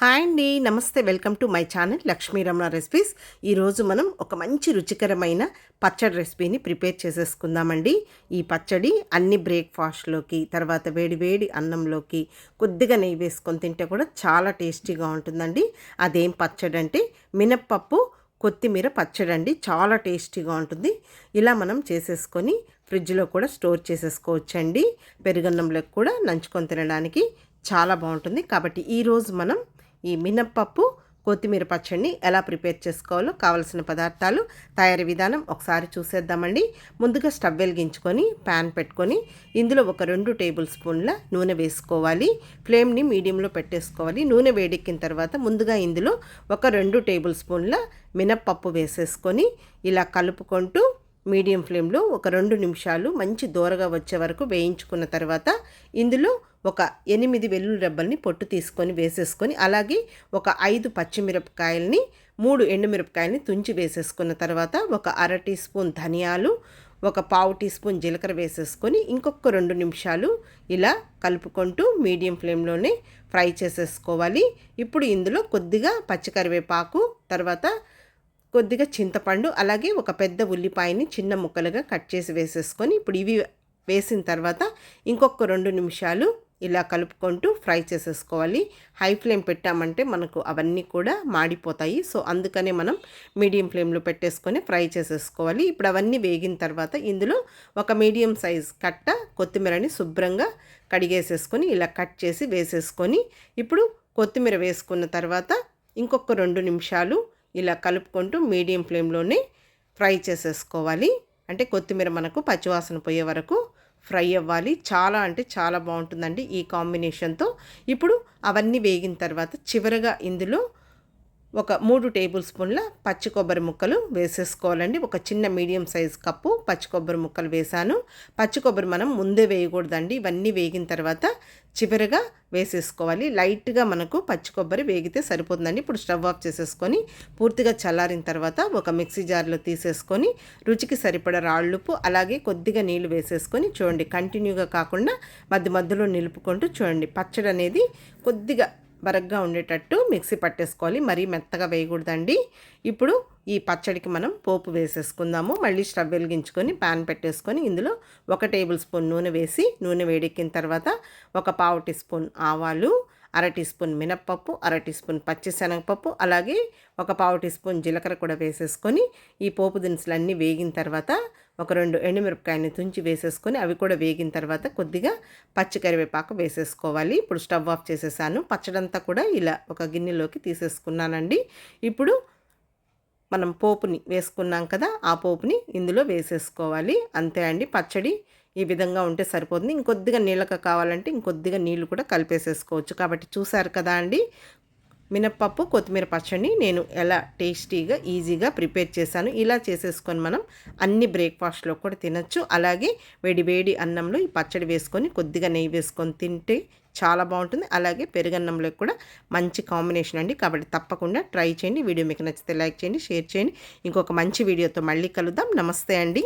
Hi అండి నమస్తే welcome to my channel Lakshmi Ramana recipes. ఈరోజు మనం ఒక మంచి రుచికరమైన పచ్చడి రెసిపీని ప్రిపేర్ చేసేసుకుందామండి. ఈ పచ్చడి అన్ని బ్రేక్ఫాస్ట్లోకి తర్వాత వేడి వేడి అన్నంలోకి కొద్దిగా నెయ్యి వేసుకొని తింటే కూడా చాలా టేస్టీగా ఉంటుందండి. అదేం పచ్చడి అంటే మినప్పప్పు కొత్తిమీర పచ్చడి అండి చాలా టేస్టీగా ఉంటుంది. ఇలా మనం చేసేసుకొని ఫ్రిడ్జ్లో కూడా స్టోర్ చేసేసుకోవచ్చండి. పెరుగన్నంలోకి కూడా నంచుకొని తినడానికి చాలా బాగుంటుంది. కాబట్టి ఈరోజు మనం ఈ మినప్పప్పు కొత్తిమీర పచ్చడిని ఎలా ప్రిపేర్ చేసుకోవాలో కావలసిన పదార్థాలు తయారీ విధానం ఒకసారి చూసేద్దామండి. ముందుగా స్టవ్ వెలిగించుకొని ప్యాన్ పెట్టుకొని ఇందులో ఒక రెండు టేబుల్ స్పూన్ల నూనె వేసుకోవాలి. ఫ్లేమ్ని మీడియంలో పెట్టేసుకోవాలి. నూనె వేడెక్కిన తర్వాత ముందుగా ఇందులో ఒక రెండు టేబుల్ స్పూన్ల మినప్పప్పు వేసేసుకొని ఇలా కలుపుకుంటూ మీడియం ఫ్లేమ్లో ఒక రెండు నిమిషాలు మంచి దూరగా వచ్చే వరకు వేయించుకున్న తర్వాత ఇందులో ఒక ఎనిమిది వెల్లుల్లి రెబ్బల్ని పొట్టు తీసుకొని వేసేసుకొని అలాగే ఒక ఐదు పచ్చిమిరపకాయల్ని మూడు ఎండుమిరపకాయల్ని తుంచి వేసేసుకున్న తర్వాత ఒక అర టీ స్పూన్ ధనియాలు ఒక పావు టీ స్పూన్ జీలకర్ర వేసేసుకొని ఇంకొక రెండు నిమిషాలు ఇలా కలుపుకుంటూ మీడియం ఫ్లేమ్లోనే ఫ్రై చేసేసుకోవాలి. ఇప్పుడు ఇందులో కొద్దిగా పచ్చికరివేపాకు తర్వాత కొద్దిగా చింతపండు అలాగే ఒక పెద్ద ఉల్లిపాయని చిన్న ముక్కలుగా కట్ చేసి వేసేసుకొని ఇప్పుడు ఇవి వేసిన తర్వాత ఇంకొక రెండు నిమిషాలు ఇలా కలుపుకుంటూ ఫ్రై చేసేసుకోవాలి. హై ఫ్లేమ్ పెట్టామంటే మనకు అవన్నీ కూడా మాడిపోతాయి. సో అందుకనే మనం మీడియం ఫ్లేమ్లో పెట్టేసుకొని ఫ్రై చేసేసుకోవాలి. ఇప్పుడు అవన్నీ వేగిన తర్వాత ఇందులో ఒక మీడియం సైజ్ కట్ట కొత్తిమీరని శుభ్రంగా కడిగేసేసుకొని ఇలా కట్ చేసి వేసేసుకొని ఇప్పుడు కొత్తిమీర వేసుకున్న తర్వాత ఇంకొక రెండు నిమిషాలు ఇలా కలుపుకుంటూ మీడియం ఫ్లేమ్లోనే ఫ్రై చేసేసుకోవాలి. అంటే కొత్తిమీర మనకు పచ్చివాసన పోయే వరకు ఫ్రై అవ్వాలి. చాలా అంటే చాలా బాగుంటుందండి ఈ కాంబినేషన్తో. ఇప్పుడు అవన్నీ వేగిన తర్వాత చివరగా ఇందులో ఒక మూడు టేబుల్ స్పూన్ల పచ్చి కొబ్బరి ముక్కలు వేసేసుకోవాలండి. ఒక చిన్న మీడియం సైజ్ కప్పు పచ్చి కొబ్బరి ముక్కలు వేసాను. పచ్చి కొబ్బరి మనం ముందే వేయకూడదండి. ఇవన్నీ వేగిన తర్వాత చివరిగా వేసేసుకోవాలి. లైట్గా మనకు పచ్చి కొబ్బరి వేగితే సరిపోతుందండి. ఇప్పుడు స్టవ్ ఆఫ్ చేసేసుకొని పూర్తిగా చల్లారిన తర్వాత ఒక మిక్సీ జార్లో తీసేసుకొని రుచికి సరిపడ రాళ్ళుప్పు అలాగే కొద్దిగా నీళ్ళు వేసేసుకొని చూడండి. కంటిన్యూగా కాకుండా మధ్య మధ్యలో నిలుపుకుంటూ చూడండి. పచ్చడి అనేది కొద్దిగా బరగ్గా ఉండేటట్టు మిక్సీ పట్టేసుకోవాలి. మరీ మెత్తగా వేయకూడదండి. ఇప్పుడు ఈ పచ్చడికి మనం పోపు వేసేసుకుందాము. మళ్ళీ స్టవ్ వెలిగించుకొని ప్యాన్ పెట్టేసుకొని ఇందులో ఒక టేబుల్ స్పూన్ నూనె వేసి నూనె వేడెక్కిన తర్వాత ఒక పావు టీ స్పూన్ ఆవాలు అర టీ స్పూన్ మినప్పప్పు అర టీ స్పూన్ పచ్చిశనగపప్పు అలాగే ఒక పావు టీ స్పూన్ జీలకర్ర కూడా వేసేసుకొని ఈ పోపు దినుసులన్నీ వేగిన తర్వాత ఒక రెండు ఎండుమిరపకాయని తుంచి వేసేసుకొని అవి కూడా వేగిన తర్వాత కొద్దిగా పచ్చి కరివేపాకు వేసేసుకోవాలి. ఇప్పుడు స్టవ్ ఆఫ్ చేసేసాను. పచ్చడంతా కూడా ఇలా ఒక గిన్నెలోకి తీసేసుకున్నానండి. ఇప్పుడు మనం పోపుని వేసుకున్నాం కదా ఆ పోపుని ఇందులో వేసేసుకోవాలి. అంతే అండి. పచ్చడి ఈ విధంగా ఉంటే సరిపోతుంది. ఇంకొద్దిగా నీళ్ళక కావాలంటే ఇంకొద్దిగా నీళ్ళు కూడా కలిపేసేసుకోవచ్చు. కాబట్టి చూసారు కదా అండి మినప్పప్పు కొత్తిమీర పచ్చడిని నేను ఎలా టేస్టీగా ఈజీగా ప్రిపేర్ చేశాను. ఇలా చేసేసుకొని మనం అన్ని బ్రేక్ఫాస్ట్లో కూడా తినచ్చు. అలాగే వేడి వేడి అన్నంలో ఈ పచ్చడి వేసుకొని కొద్దిగా నెయ్యి వేసుకొని తింటే చాలా బాగుంటుంది. అలాగే పెరుగన్నంలో కూడా మంచి కాంబినేషన్ అండి. కాబట్టి తప్పకుండా ట్రై చేయండి. వీడియో మీకు నచ్చితే లైక్ చేయండి షేర్ చేయండి. ఇంకొక మంచి వీడియోతో మళ్ళీ కలుద్దాం. నమస్తే అండి.